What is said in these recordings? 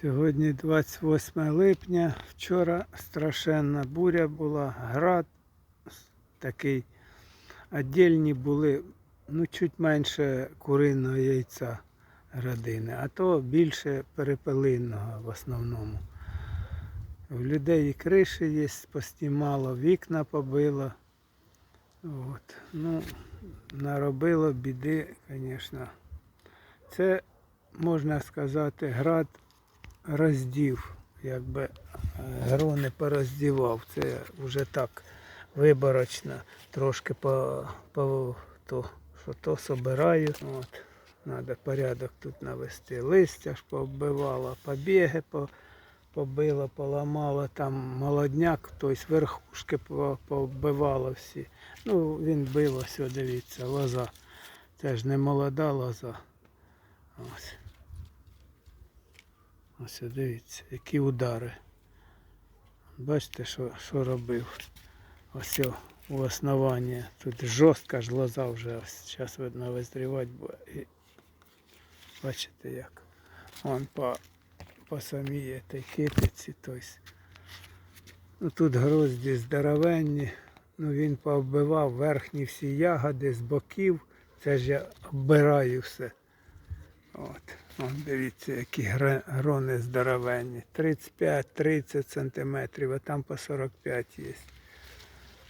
Сьогодні 28 липня. Вчора страшенна буря була, град такий. Отдельні були ну, чуть менше куриного яйця градини, а то більше перепелинного в основному. В людей і криші є, постімало, вікна побило. От. Ну, наробило біди, звісно. Це, можна сказати, град роздів, якби е, грони пороздівав. Це вже так виборочно, трошки по, по то, що то собираю. От. Треба порядок тут навести. Листя ж пооббивало, побіги по, побило, поламало, там молодняк, тобто верхушки по- всі. Ну, він бив ось, дивіться, лоза. Це ж не молода лоза. Ось. Ось дивіться, які удари. Бачите, що, що робив. Ось у основанні. Тут жорстка ж лоза вже. Зараз видно визрівати. І бачите як. Вон по, по самій китиці. Тобто. Ну, тут грозді здоровенні. Ну, він пооббивав верхні всі ягоди з боків. Це ж я оббираю все. От. Вон, дивіться, які грони здоровенні. 35-30 сантиметрів, а там по 45 є.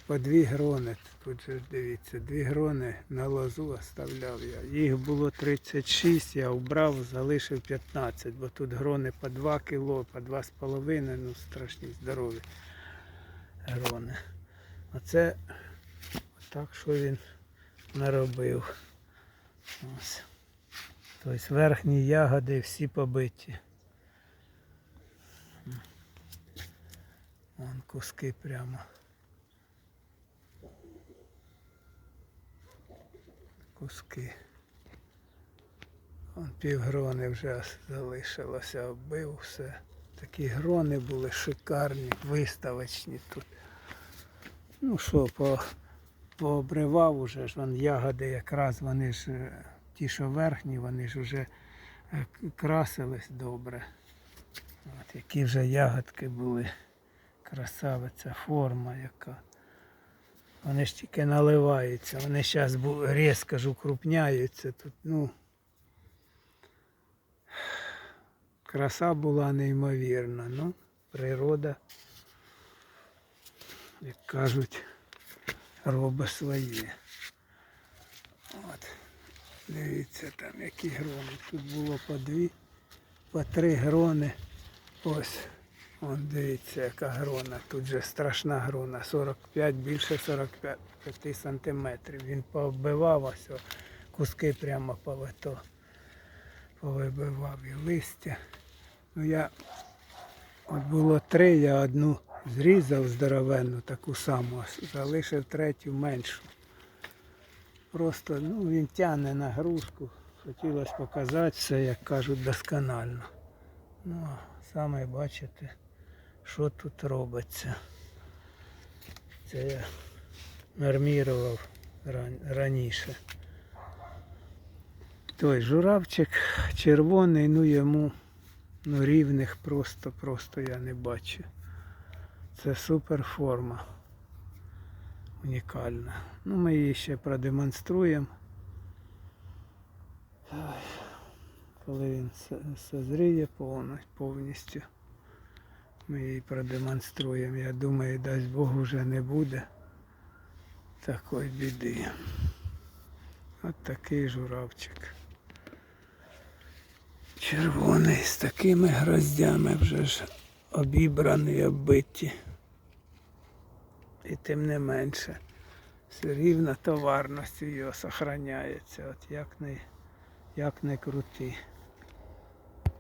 По дві грони. Тут же дивіться, дві грони на лозу оставляв я. Їх було 36, я убрав, залишив 15, бо тут грони по 2 кіло, по 2,5, ну страшні здорові грони. Оце так, що він наробив. Ось. Тобто верхні ягоди всі побиті. Вон куски прямо. Куски. Вон півгрони вже залишилося, оббив все. Такі грони були шикарні, виставочні тут. Ну що, по, пообривав уже ж вон ягоди якраз вони ж е, ті, що верхні, вони ж вже е, красились добре. От, які вже ягодки були. Красавиця, форма яка. Вони ж тільки наливаються, вони зараз різко ж укрупняються. Тут, ну, краса була неймовірна. Ну, природа, як кажуть, робить своє. От. Дивіться там які грони. Тут було по дві, по три грони. Ось. Вон дивіться, яка грона. Тут же страшна грона. 45, більше 45 сантиметрів. Він пооббивав ось, куски прямо повито. Повибивав і листя. Ну я от було три, я одну зрізав здоровенну, таку саму, залишив третю меншу. Просто ну, він тягне на грушку. Хотілося показати все, як кажуть, досконально. Ну, саме бачите, що тут робиться. Це я нормірував раніше. Той журавчик червоний, ну йому ну, рівних просто-просто я не бачу. Це супер форма. Унікальна. Ну, ми її ще продемонструємо. Коли він созріє повністю. Ми її продемонструємо. Я думаю, дасть Бог вже не буде такої біди. От такий журавчик. Червоний з такими гроздями вже ж обібраний, оббиті. І тим не менше, все рівно товарність його зберігається. От як не, як не крути.